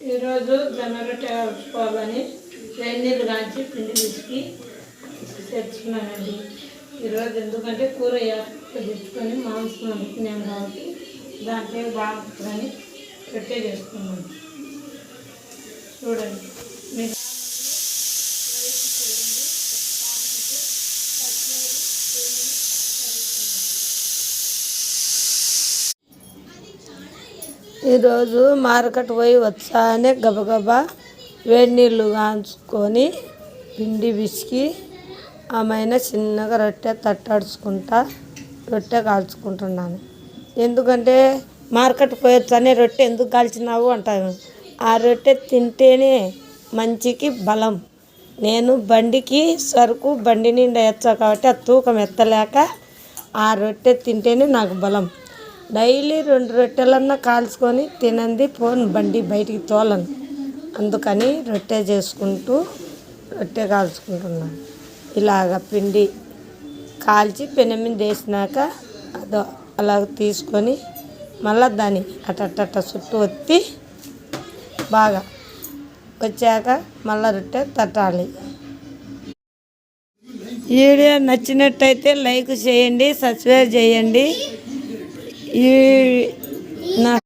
ఈరోజు జొన్న రొట్టె కలుపుకోవాలని కాంచి పిండి పిసికి తెచ్చుకున్నానండి. ఈరోజు ఎందుకంటే కూర తెచ్చుకొని మాంసం అనుకున్నాం కాబట్టి దాంట్లో బాగుంటుందని రొట్టె చేసుకున్నాను చూడండి. ఈరోజు మార్కెట్ పోయి వచ్చానే గబగబా వేడి నీళ్ళు కాంచుకొని పిండి పిసికి ఆమెన చిన్నగా రొట్టె తట్టడుచుకుంటా రొట్టె కాల్చుకుంటున్నాను. ఎందుకంటే మార్కెట్ పోయొచ్చానే రొట్టె ఎందుకు కాల్చినావు అంటాను ఆ రొట్టె తింటేనే మంచికి బలం. నేను బండికి సరుకు బండి నిండా ఎచ్చా కాబట్టి ఆ తూకం ఎత్తలేక ఆ రొట్టె తింటేనే నాకు బలం. డైలీ రెండు రొట్టెలన్నా కాల్చుకొని తినంది పోను బండి బయటికి తోలను అందుకని రొట్టె చేసుకుంటూ రొట్టె కాల్చుకుంటున్నాను ఇలాగ పిండి కాల్చి పెనమింది వేసినాక అదో అలా తీసుకొని మళ్ళా దాన్ని అట్టట్ట చుట్టూ ఒత్తి బాగా వచ్చాక మళ్ళా రొట్టె తట్టాలి. వీడియో నచ్చినట్టయితే లైక్ చేయండి సబ్స్క్రైబ్ చేయండి. you not